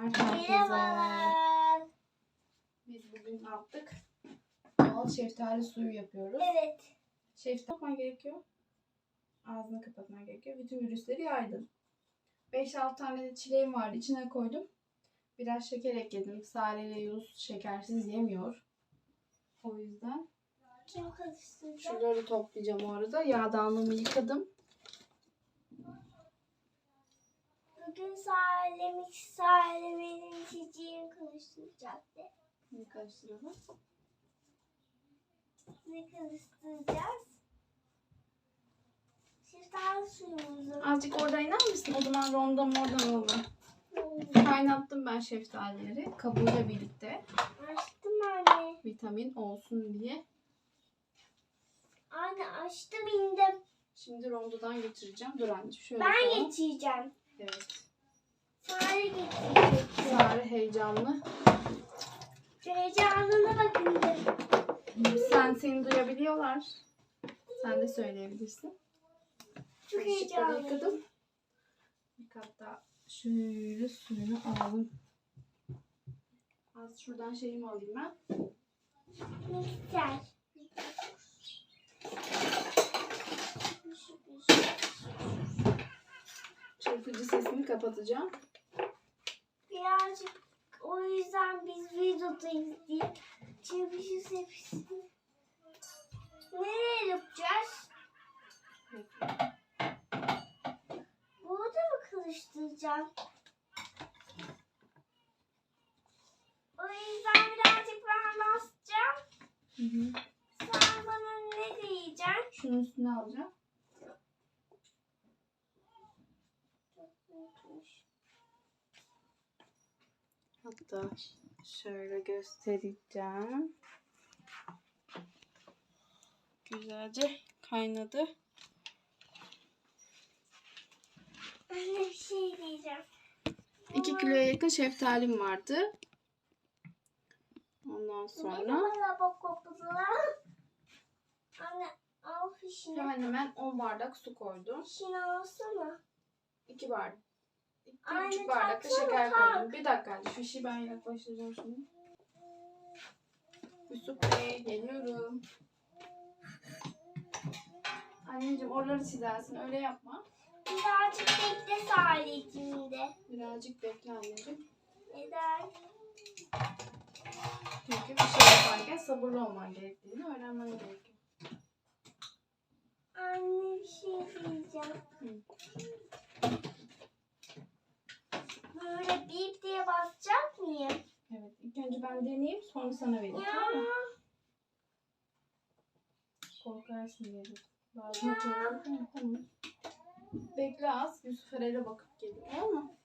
Merhabalar. Biz bugün ne yaptık? Doğal şeftali suyu yapıyoruz. Evet. Şeftali yapman gerekiyor. Ağzını kapatman gerekiyor. Bütün virüsleri yaydın. 5-6 tane de çileğim vardı. İçine koydum. Biraz şeker ekledim. Sare ile Yunus şekersiz yemiyor. O yüzden Kim karıştıracak? şuraları toplayacağım o arada. Yağdanlığımı yıkadım. Bugün Salim benim içeceğim karıştıracaktı. Bunu karıştıralım. Ne karıştıracağız? Şeftali suyumuzu. Azıcık orada iner misin? O zaman ronda mordan olur. Kaynattım ben şeftalileri kabuğuyla birlikte. Açtım anne. Vitamin olsun diye. Anne açtım indim. Şimdi rondodan geçireceğim. Dur anneciğim şöyle Ben yapalım. geçeceğim. Evet. Sare geçecek. Heyecanlı. Heyecanına bakın. Sen seni duyabiliyorlar. Sen de söyleyebilirsin. Çok heyecanlıyım. yıkadım. Bir kat daha şöyle suyunu alalım. Az şuradan şeyimi alayım ben. Mikser. Çırpıcı sesini kapatacağım. Birazcık yüzden biz videodayız diye çevirişi sepsini. Nereye yapacağız? Burada mı karıştıracağım? O yüzden birazcık ben basacağım. Hı hı. Sen bana ne diyeceksin? Şunun üstüne alacağım. Hatta şöyle göstereceğim. Güzelce kaynadı. Ben bir şey diyeceğim. 2 kiloya yakın şeftalim vardı. Ondan sonra? Anne al fişini. hemen hemen 10 bardak su koydum. Fişini alsana. 2 bardak. Anne, 2,5 bardak da şeker koydum. Bir dakika anne, şu işi ben yaklaştıracağım şimdi. Yusuf Bey geliyorum. Anneciğim oraları çizersin öyle yapma. Birazcık bekle Salih'cimde. Birazcık bekle anneciğim. Neden? Çünkü bir şey yaparken sabırlı olman gerektiğini öğrenmen gerekiyor. Anne bir şey diyeceğim. Hı. Böyle bip diye basacak mıyım? Evet ilk önce ben deneyeyim sonra sana vereyim Ya. tamam mı? Korkarsın diye. Bazen Ya. korkuyorum. Tamam. Bekle az. Yusuf Erel'e bakıp geliyor. Tamam mı?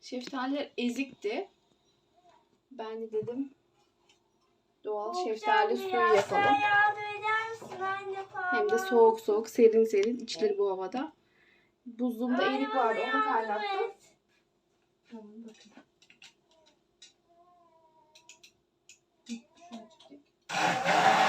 Şeftaliler ezikti. Ben de dedim doğal şeftali suyu yapalım. Yardım eder misin anne? Hem de soğuk soğuk serin serin içleri bu havada. Buzluğumda erik vardı onu kaynattım. Tamam bakın. Şöyle çekeyim.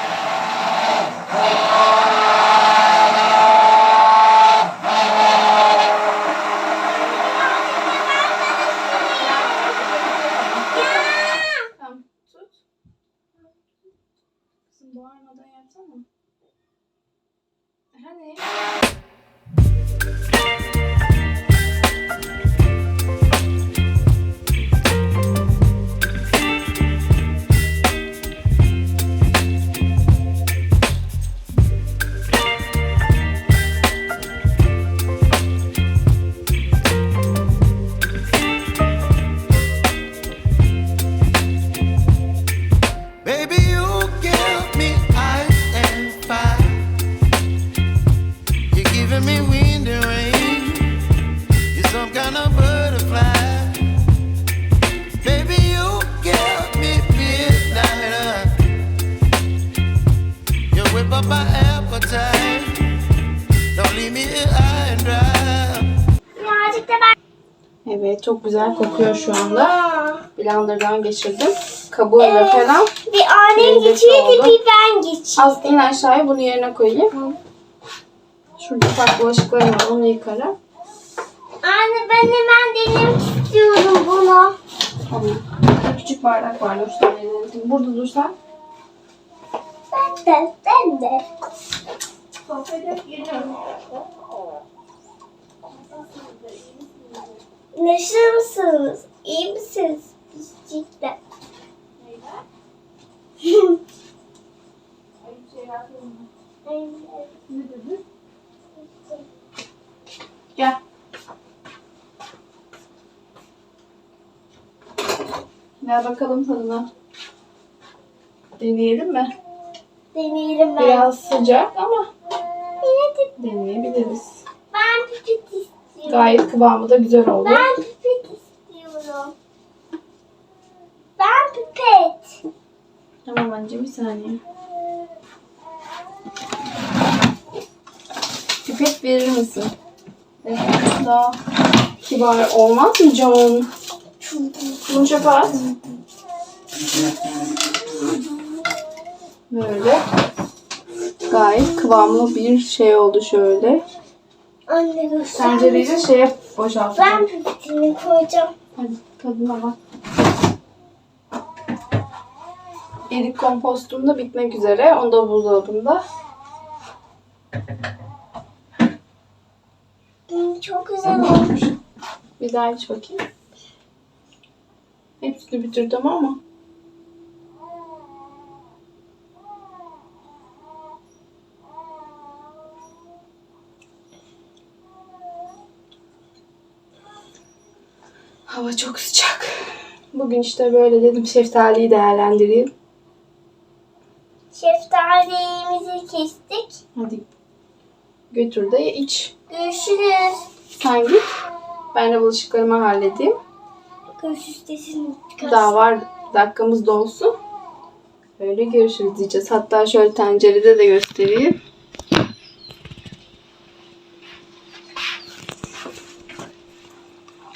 Some kind of butterfly. Baby, you give me midnight. You whip up my appetite. Don't leave me here high and dry. Birazcık da ben. Evet çok güzel kokuyor şu anda. Blender'dan geçirdim. Kabuğuyla falan. Bir annem oldu. bir ben geçeyim. Az in aşağıya bunu yerine koyayım. Şurada ufak bulaşıklarım var onu yıkarım. Anne ben hemen deneyim. Tamam. Burada küçük bardak var. Dur sen elini- Burada dursan. Ben de, ben de. Nasılsınız? İyi misiniz? Cidden. Gel. Gel bakalım tadına. Deneyelim mi? Deneyelim ben. Biraz sıcak ama Yine de deneyebiliriz. ben pipet istiyorum. Gayet kıvamı da güzel oldu. Ben pipet istiyorum. Ben pipet. Tamam anneciğim bir saniye. Pipet verir misin? Evet, daha kibar olmaz mı John? Bunu çöpe at. Böyle. Gayet kıvamlı bir şey oldu şöyle. Anne göster. Tencereyi de şeye boşaltacağım. Ben pipetini koyacağım. Hadi tadına bak. Erik kompostum da bitmek üzere. Onu da buzdolabında. Hmm, Çok güzel olmuş. Bir daha iç bakayım. Hepsini bitirdim ama. Hava çok sıcak. Bugün işte böyle dedim şeftaliyi değerlendireyim. Şeftalimizi kestik. Hadi götür de iç. Görüşürüz. Sen git. Ben de bulaşıklarımı halledeyim. Desin. Daha var dakikamız dolsun. Öyle görüşürüz diyeceğiz. Hatta şöyle tencerede de göstereyim.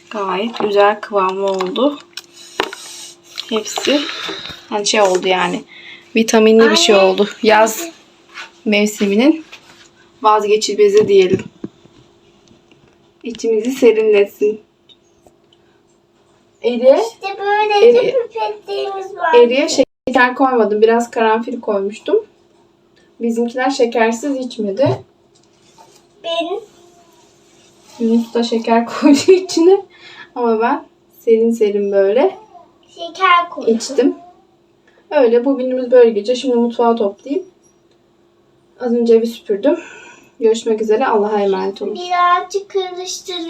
Gayet güzel kıvamlı oldu. Hepsi hani şey oldu yani. Vitaminli bir şey oldu. Yaz mevsiminin vazgeçilmezi diyelim. İçimizi serinletsin. Eri İşte böyle Eri- de pipetlerimiz var. Eriye şeker koymadım. Biraz karanfil koymuştum. Bizimkiler şekersiz içmedi. Benim Yunus da şeker koydu içine. Ama ben serin serin böyle şeker koydum. içtim. Öyle bugünümüz böyle gece. Şimdi mutfağı toplayayım. Az önce evi süpürdüm. Görüşmek üzere. Allah'a emanet olun. Birazcık karıştırıyorum.